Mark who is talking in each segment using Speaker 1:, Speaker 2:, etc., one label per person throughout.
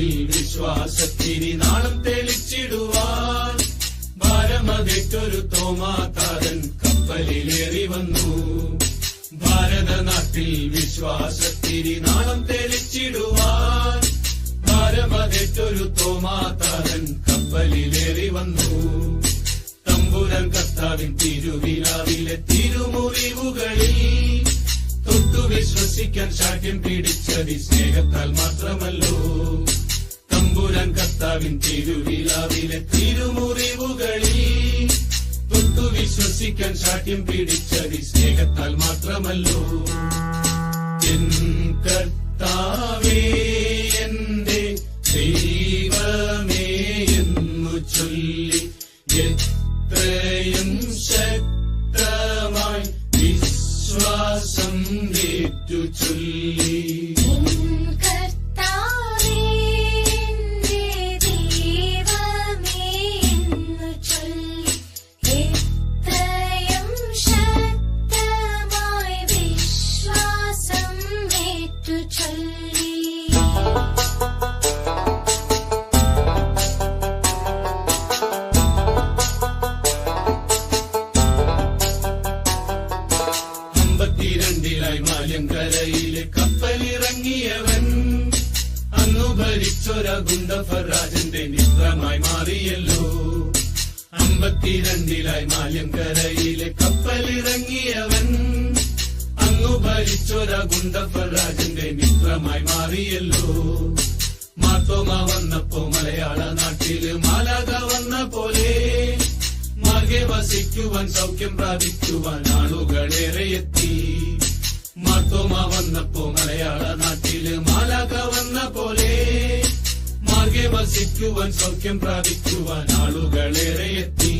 Speaker 1: ജീവിതത്തിൽ വിശ്വാസത്തിനി നാളം തെളിച്ചിടുവാൻ ഭാരമതിട്ടൊരു തോമാതാരൻ കപ്പലിലേറി വന്നു. ഭാരതനാട്ടിൽ വിശ്വാസത്തിനി നാളം തെളിച്ചിടുവാൻ ഭാരമതിട്ടൊരു തോമാതാരൻ കപ്പലിലേറി വന്നു. തമ്പുരൻ കർത്താവിൻ തിരുവിലാവിലെ തിരുമുറിവുകളിൽ തൊട്ടു വിശ്വസിക്കാൻ ശാഠ്യം പിടിച്ചതി സ്നേഹത്താൽ മാത്രമല്ലോ. കർത്താവിൻ തിരുവിലാവിലെ തിരുമുറിവുകളിൽ തൊട്ടു വിശ്വസിക്കാൻ ശാഠ്യം പിടിച്ചതി സ്നേഹത്താൽ മാത്രമല്ലോ. എൻ കർത്താവേ എന്റെ ദൈവമേ എന്നു ചൊല്ലി എത്രയും ശക്തമായി വിശ്വാസം ഏറ്റു ചൊല്ലി. അന്നു ഫറാജന്റെ മിത്രമായി മാറിയല്ലോ. അമ്പത്തിരണ്ടിലായി മാല്യങ്കരയിലെ കപ്പലിറങ്ങിയവൻ. അങ്ങു ഭരിച്ചൊര ഗുണ്ടഫറാജന്റെ മിത്രമായി മാറിയല്ലോ. മാത്തോമ വന്നപ്പോ മലയാള നാട്ടിൽ മാലാക വന്ന പോലെ. മാർഗെ വസിക്കുവാൻ സൗഖ്യം പ്രാപിക്കുവാൻ ആളുകളേറെ എത്തി. മാത്തോമ വന്നപ്പോ മലയാള നാട്ടിൽ മാലാക മാർഗെ സൗഖ്യം പ്രാപിക്കുവാൻ ആളുകളേറെ എത്തി.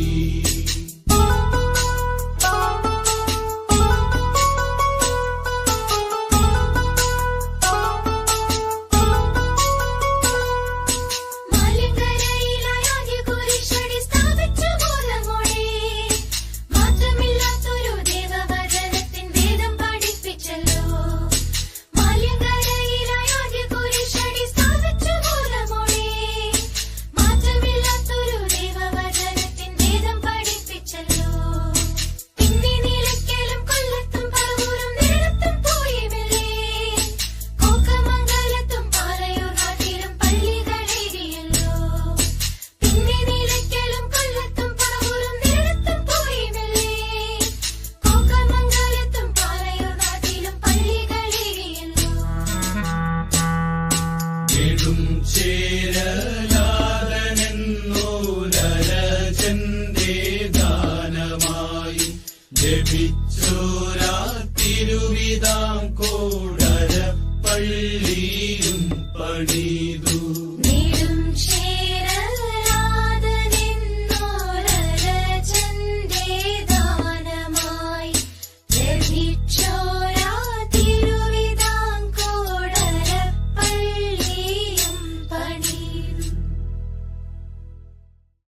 Speaker 1: കേടും ചേരലാതനെന്നോരജന്റെ ദാനമായി ജപിച്ച